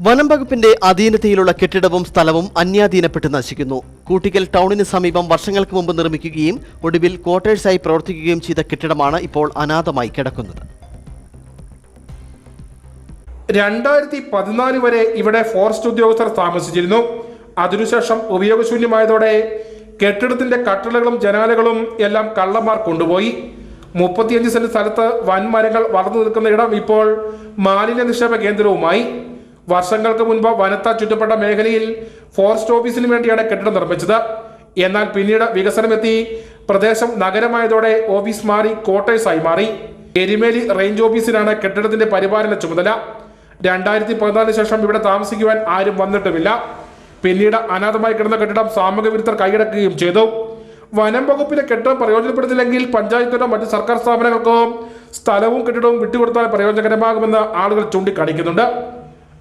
വനം വകുപ്പിന്റെ അധീനതയിലുള്ള കെട്ടിടവും സ്ഥലവും അന്യാധീനപ്പെട്ട് നശിക്കുന്നു. കൂട്ടിക്കൽ ടൗണിന് സമീപം വർഷങ്ങൾക്ക് മുമ്പ് നിർമ്മിക്കുകയും ഒടുവിൽ ക്വാർട്ടേഴ്സായി പ്രവർത്തിക്കുകയും ചെയ്ത കെട്ടിടമാണ് ഇപ്പോൾ അനാഥമായി കിടക്കുന്നത്. രണ്ടായിരത്തി പതിനാല് വരെ ഇവിടെ ഫോറസ്റ്റ് ഉദ്യോഗസ്ഥർ താമസിച്ചിരുന്നു. അതിനുശേഷം ഉപയോഗശൂന്യമായതോടെ കെട്ടിടത്തിന്റെ കട്ടളകളും ജനാലകളും എല്ലാം കള്ളന്മാർ കൊണ്ടുപോയി. മുപ്പത്തിയഞ്ച് സെന്റ് സ്ഥലത്ത് വൻമരങ്ങൾ വളർന്നു നിൽക്കുന്ന ഇടം ഇപ്പോൾ മാലിന്യ നിക്ഷേപ കേന്ദ്രവുമായി. വർഷങ്ങൾക്ക് മുൻപ് വനത്ത ചുറ്റപ്പെട്ട മേഖലയിൽ ഫോറസ്റ്റ് ഓഫീസിന് വേണ്ടിയാണ് കെട്ടിടം നിർമ്മിച്ചത്. എന്നാൽ പിന്നീട് വികസനമെത്തി പ്രദേശം നഗരമായതോടെ ഓഫീസ് മാറി ക്വാർട്ടേഴ്സായി മാറി. എരിമേലി റേഞ്ച് ഓഫീസിനാണ് കെട്ടിടത്തിന്റെ പരിപാലന ചുമതല. രണ്ടായിരത്തി പതിനാലിന് ശേഷം ഇവിടെ താമസിക്കുവാൻ ആരും വന്നിട്ടുമില്ല. പിന്നീട് അനാഥമായി കിടന്ന കെട്ടിടം സാമൂഹ്യ വിരുദ്ധർ കൈയടക്കുകയും ചെയ്തു. വനം വകുപ്പിന്റെ കെട്ടിടം പ്രയോജനപ്പെടുത്തില്ലെങ്കിൽ പഞ്ചായത്തിനോ മറ്റ് സർക്കാർ സ്ഥാപനങ്ങൾക്കോ സ്ഥലവും കെട്ടിടവും വിട്ടുകൊടുത്താൽ പ്രയോജനകരമാകുമെന്ന് ആളുകൾ ചൂണ്ടിക്കാണിക്കുന്നുണ്ട്.